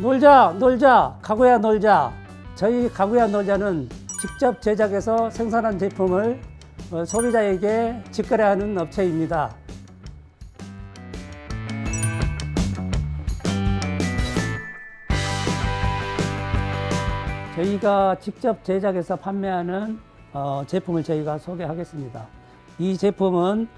놀자, 놀자, 가구야 놀자. 저희 가구야 놀자는 직접 제작해서 생산한 제품을 어, 소비자에게 직거래하는 업체입니다. 저희가 직접 제작해서 판매하는 어, 제품을 저희가 소개하겠습니다. 이 제품은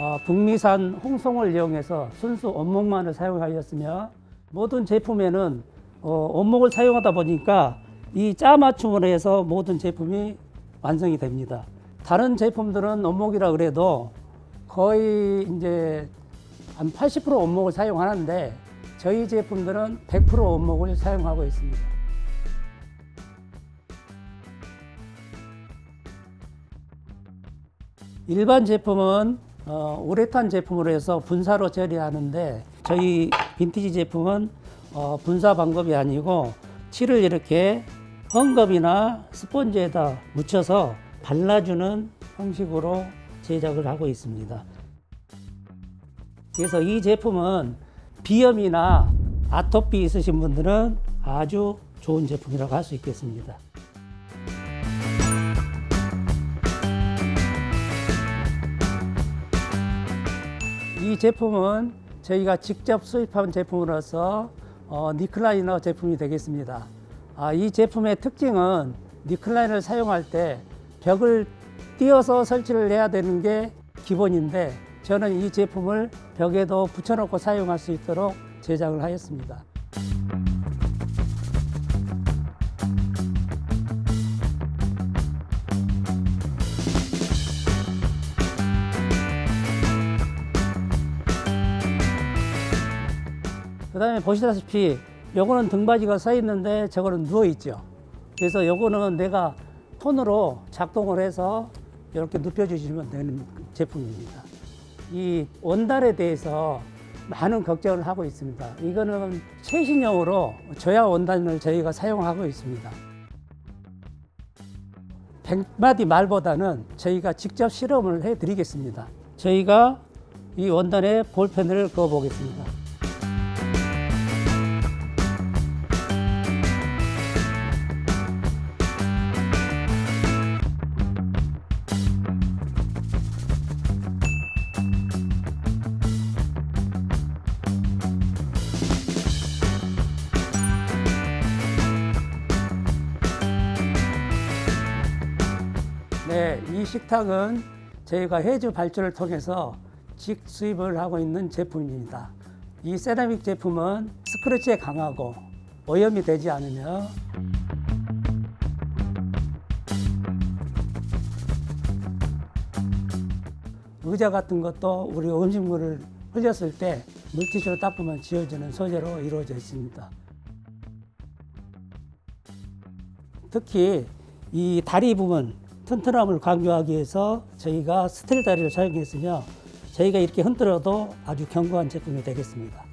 어, 북미산 홍송을 이용해서 순수 원목만을 사용하였으며 모든 제품에는 어, 원목을 사용하다 보니까 이 짜 맞춤으로 해서 모든 제품이 완성이 됩니다. 다른 제품들은 원목이라 그래도 거의 이제 한 80% 원목을 사용하는데 저희 제품들은 100% 원목을 사용하고 있습니다. 일반 제품은 어, 우레탄 제품으로 해서 분사로 처리하는데 저희 빈티지 제품은 어, 분사 방법이 아니고 칠을 이렇게 헝겊이나 스펀지에다 묻혀서 발라주는 형식으로 제작을 하고 있습니다. 그래서 이 제품은 비염이나 아토피 있으신 분들은 아주 좋은 제품이라고 할 수 있겠습니다. 이 제품은 저희가 직접 수입한 제품으로서 어, 니클라이너 제품이 되겠습니다. 아, 이 제품의 특징은 니클라이너를 사용할 때 벽을 띄어서 설치를 해야 되는 게 기본인데 저는 이 제품을 벽에도 붙여놓고 사용할 수 있도록 제작을 하였습니다. 그 다음에 보시다시피 요거는 등받이가 서 있는데 저거는 누워 있죠. 그래서 요거는 내가 톤으로 작동을 해서 이렇게 눕혀 주시면 되는 제품입니다. 이 원단에 대해서 많은 걱정을 하고 있습니다. 이거는 최신형으로 저야 원단을 저희가 사용하고 있습니다. 100마디 말보다는 저희가 직접 실험을 해 드리겠습니다. 저희가 이 원단에 볼펜을 그어 보겠습니다. 네, 이 식탁은 저희가 해주 발주를 통해서 직수입을 하고 있는 제품입니다. 이 세라믹 제품은 스크래치에 강하고 오염이 되지 않으며 의자 같은 것도 우리 음식물을 흘렸을 때 물티슈로 닦으면 지워지는 소재로 이루어져 있습니다. 특히 이 다리 부분 튼튼함을 강조하기 위해서 저희가 스틸 다리를 사용했으며 저희가 이렇게 흔들어도 아주 견고한 제품이 되겠습니다.